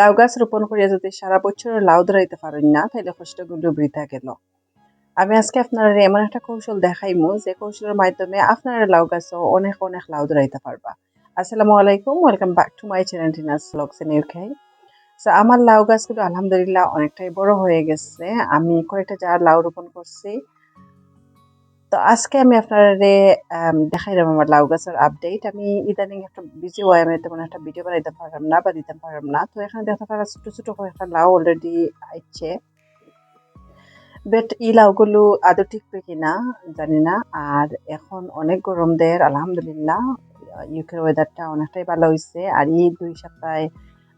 লাউ গাছ রোপণ করিয়া যদি সারা বছর লাউ ধরাইতে পারেন না তাহলে কষ্টগুলো বৃথা গেল। আমি আজকে আপনারা এমন একটা কৌশল দেখাইমু যে কৌশলের মাধ্যমে আপনারা লাউ গাছও অনেক অনেক লাউ ধরাইতে পারবা। আসসালামু আলাইকুম, welcome back to my channel so আমার লাউ গাছগুলো আলহামদুলিল্লাহ অনেকটাই বড় হয়ে গেছে। আমি কয়েকটা জার লাউ রোপণ করছি। তো আজকে আমি আপনারা দেখাইলাম আমার লাউ গাছের আপডেট আমি ইদানিং একটা বিজি ওয়াই আমি তেমন একটা ভিডিও বানাইতে পারলাম না বা দিতে পারলাম না। তো এখানে দেখতে পারা ছোটো ছোটো কয়েকটা লাউ অলরেডি আইছে। বেট ই লাউগুলো আদৌ টিকবে কিনা জানি না। আর এখন অনেক গরম দেয় আলহামদুলিল্লাহ। ইউকের ওয়েদারটা অনেকটাই ভালো হয়েছে আর এই দুই সপ্তাহে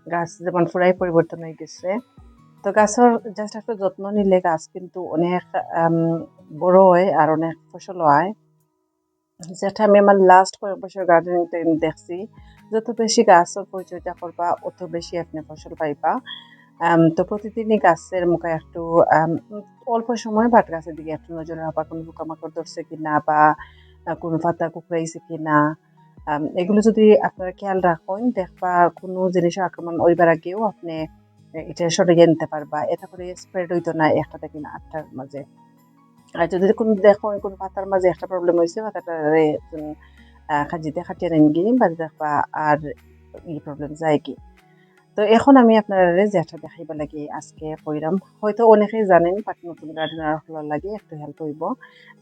গাছ যেমন পুরাই পরিবর্তন হয়ে গেছে তো গাছের জাস্ট একটা যত্ন নিলে গাছ কিন্তু অনেক বড় হয় আর অনেক ফসল হয়। যেটা আমি আমার লাস্ট কয়েক বছর গার্ডেনিং টাইম দেখছি, যত বেশি গাছের পরিচর্যা করবা অত বেশি আপনি ফসল পাইবা। তো প্রতিদিনই গাছের মুখে একটু অল্প সময় বাট গাছের দিকে একটু নজর রাখবা কোনো পোকামাকড় ধরছে কিনা বা কোনো পাতা কুকড়াইছে কিনা। এগুলো যদি আপনারা খেয়াল রাখেন দেখবা কোনো জিনিসের আক্রমণ ওইবার আগেও আপনি এটা সরিয়ে নিতে পারবা। এটা করে স্প্রেড হইতো না একটা থেকে না আটটার মাঝে। আর যদি কোনো দেখো কোনো পাতার মাঝে একটা প্রবলেম হয়েছে পাতাটা খাজিতে খাটিয়ে নেন গিয়ে বা দেখবা আর ই প্রবলেম যায় কি? তো এখন আমি আপনারা যেটা দেখাইব লাগে, আজকে কইরাম। হয়তো অনেকেই জানেন বাট নতুন গার্ডেনার হলার লাগে, একটু হেল্প হইব।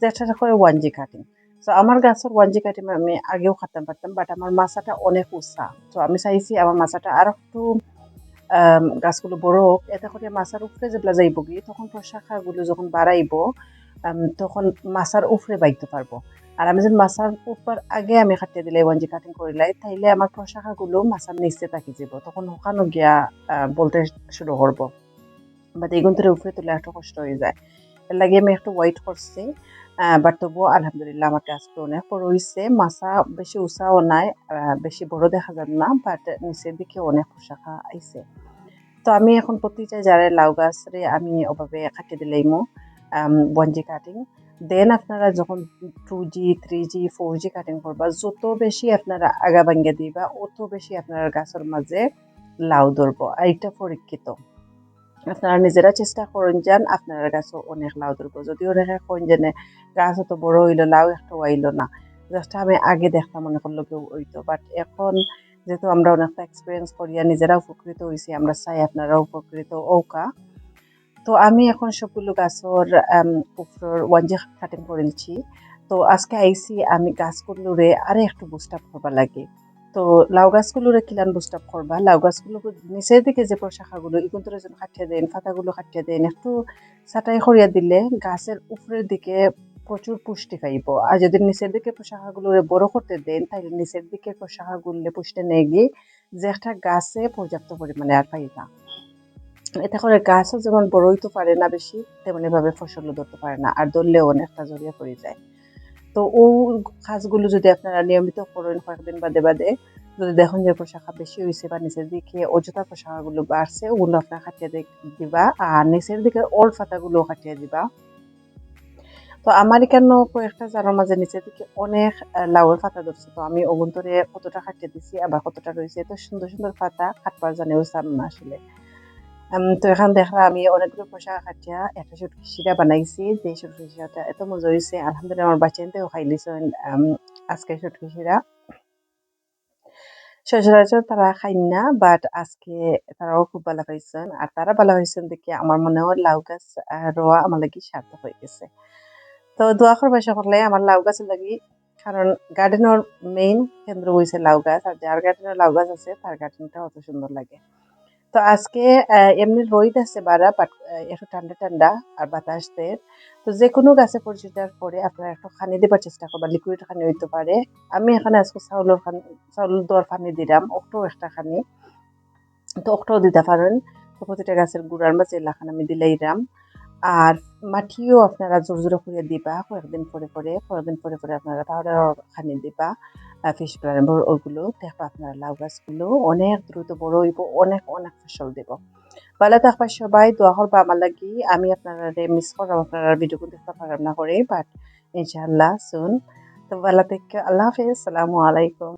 যেটা করে ওয়ান জি কাটিং তো আমার গাছের ওয়ান জি কাটিং আমি আগেও খাটতাম, পারতাম বাট আমার মাছাটা অনেক উৎসাহ তো আমি চাইছি আমার মাছাটা আর একটু গাছগুলো বড় হোক এটা করে মাছার উপরে যেগুলা যাইব গিয়ে, তখন শাখাগুলো যখন বাড়াইব তখন মাছার উপরে বাইতে পারব। আর আমি যদি মাছার উপর আগে আমি কাটিয়ে দিলে ওয়ান জি কাটিং করিলাই, তাইলে আমার প্রশাখাগুলো মাছার নিচে থাকি যাব। তখন ওখানে গিয়া বলতে শুরু করব। বা এই ধরে উপরে তুলে একটা কষ্ট হয়ে যায়। লাগে আমি একটু ওয়েট করছি বাট তবুও আলহামদুলিল্লাহ আমার গাছটা অনেক বড় হয়েছে মাছা বেশি উঁচাও নাই বেশি বড় দেখা যাবে না বাট নিচের দিকে অনেক পোশাখা আইছে। তো আমি এখন প্রতিটা যারে লাউ গাছরে আমি ওভাবে কাটিয়ে দিলাইমো ওয়ান জি কাটিং দেন আপনারা যখন two G three G four G cutting করবা, যত বেশি আপনারা আগা ভাঙ্গে দিবা, অত বেশি আপনার গাছের মাঝে লাউ ধরবো। এইটা পরীক্ষিত। আপনারা নিজেরা চেষ্টা করেন যান আপনার গাছও অনেক লাউ ধরবো। যদি অনেকে কইন জেনে গাছ অত বড় হইল, লাউ একটা হইল না। জাস্ট আমি আগে দেখতাম মনে করল কেউ হইতো। বাট এখন যেহেতু আমরা অনেকটা এক্সপিরিয়েন্স করিয়া নিজেরা উপকৃত হয়েছি আমরা চাই আপনারা উপকৃত ওকা তো আমি এখন সবগুলো গাছর উপর ওয়ানজি কাটিং করেছি তো আজকে আইসি আমি গাছগুলোরে আরে একটু বুস্ট আপ করবা লাগে। তো লাউ গাছগুলোরে কিলান বুস্ট আপ করবা লাউ গাছগুলো নিচের দিকে যে শাখাগুলো এগুলো যেন কাটিয়ে দেন পাতাগুলো কাটিয়ে দেন একটু ছাটাই করিয়া দিলে গাছের উপরের দিকে প্রচুর পুষ্টি পাইব আর যদি নিচের দিকে শাখাগুলো বড় করতে দেন তাহলে নিচের দিকে শাখাগুলো পুষ্টি নিয়ে গিয়ে যে একটা গাছে পর্যাপ্ত পরিমাণে আর পাইবা এতে করে গাছও যেমন বড় পারে না বেশি তেমনিভাবে ফসলও ধরতে পারে না আর ধরলেও অনেকটা জড়িয়ে পড়ে যায়। তো ও কাজগুলো যদি আপনারা নিয়মিত করেন, কয়েকদিন বাদে বাদে যদি দেখুন যে পোশাকা বেশি হয়েছে বা নিচের দিকে অযথা পোশাকাগুলো বাড়ছে, ওগুলো আপনার কাটিয়ে দিবা। আর নিচের দিকে ওর ফাতাগুলো কাটিয়ে দিবা। তো আমার এখানে কয়েকটা জানার মাঝে নিচের দিকে অনেক লাউয়ের পাতা ধরছে। তো আমি অগুন্তরে কতটা কাটিয়ে দিছি, আবার কতটা রয়েছে, এত সুন্দর সুন্দর পাতা কাটবার জানেও চান আসলে। তো এখন দেখলাম আমি অনেকগুলো পোশাক কাটিয়া একটা সুটকি শিরা বানাইছি যে সুটকি শিরাটা এত মজা হয়েছে আলহামদুলিল্লাহ আমার বাচ্চাতেও খাই লিছেন আজকে সুটকি শিরা সচরাচর তারা খাই না বাট আজকে তারাও খুব ভালো পাইছেন আর তারা ভালো হয়েছেন দেখে আমার মনে হয় লাউ গাছ রোয়া আমার লাগি সার্থক হয়ে গেছে তো দোয়া করবে সকলে আমার লাউ গাছ লাগি কারণ গার্ডেনের মেইন কেন্দ্র হয়েছে লাউ গাছ আর যার গার্ডেনের লাউ গাছ আছে তার গার্ডেনটা অত সুন্দর লাগে তো আজকে এমনি রোদ আছে বাড়া বাট একটু ঠান্ডা ঠান্ডা আর বাতাস দেয়। তো যে কোনো গাছে পরিচিতার পরে আপনারা একটু খানি দেবার চেষ্টা করবা লিকুইড খানি হইতে পারে। আমি এখানে আজকে চাউলের খানি চাউল দর খানি দিলাম, অক্টো একটা খানি। তো অক্টো দিতে পারেন। তো প্রতিটা গাছের গুড়ার মাঝে এলাকা আমি দিলেই রাম আর মাটিও আপনারা জোর জোরে করে দিবা কয়েকদিন পরে পরে কয়েকদিন পরে পরে আপনারা পাউডার খানি দিবা ফিশ প্ল্যান্ট ওগুলো। দেখব আপনারা লাউ গাছগুলো অনেক দ্রুত বড় হইব, অনেক অনেক ফসল দেব। ভালো থাকবা সবাই, দোয়া করবা আমার লাগি। আমি আপনারা মিস করলাম, আপনারা ভিডিও দেখতে পারলাম না করে বাট ইনশাআল্লাহ শুন তো ভালো থেকে, আল্লাহ হাফিজ, আসসালামু আলাইকুম।